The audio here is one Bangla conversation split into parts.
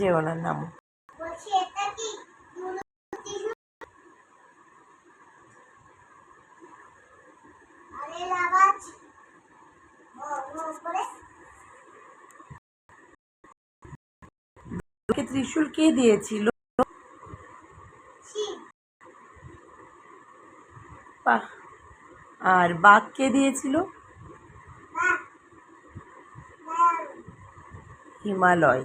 যে ওনার নাম। ত্রিশুল কে দিয়েছিল? বাহ। আর বাঘ কে দিয়েছিল? হিমালয়।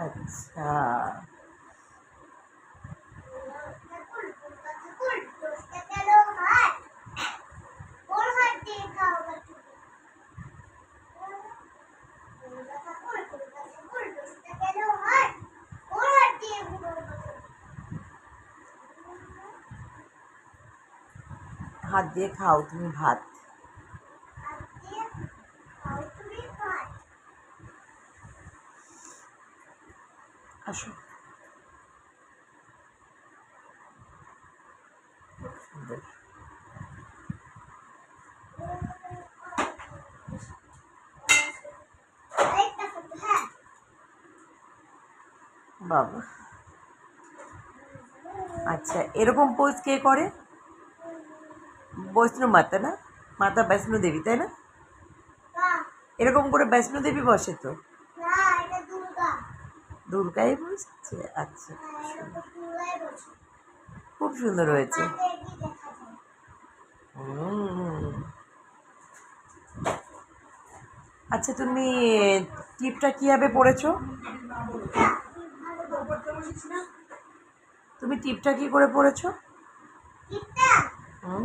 আচ্ছা। হাত দিয়ে খাও তুমি ভাত। আসো। বাবা। আচ্ছা এরকম পোজ কে করে? বৈষ্ণব মাতা না? মাতা বৈষ্ণব দেবী তাই না। এরকম করে বৈষ্ণব দেবী বসে তো? দুর্গাই বসছে? আচ্ছা খুব সুন্দর হয়েছে। আচ্ছা তুমি টিপটা কীভাবে পড়েছ? তুমি টিপটা কি করে পড়েছ? হুম।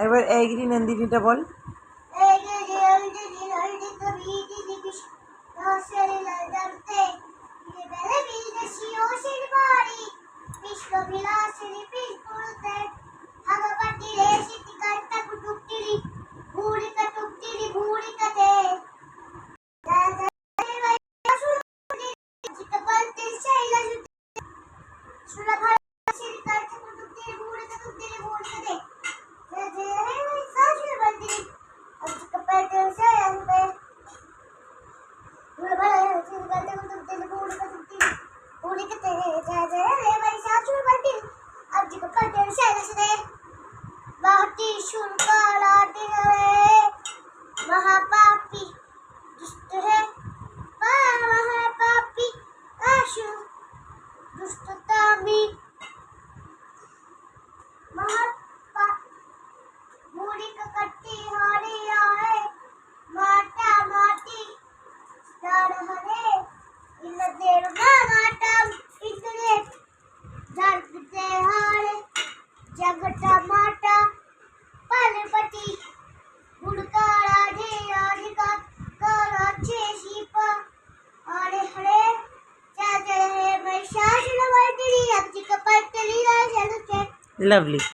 এবার এই গ্রি নন্দিনীটা বল। इसने बहुत ही शुल्क लौटे हुए महापापी दुष्ट है। महापापी आशु दुष्टता भी माता माटी lovely.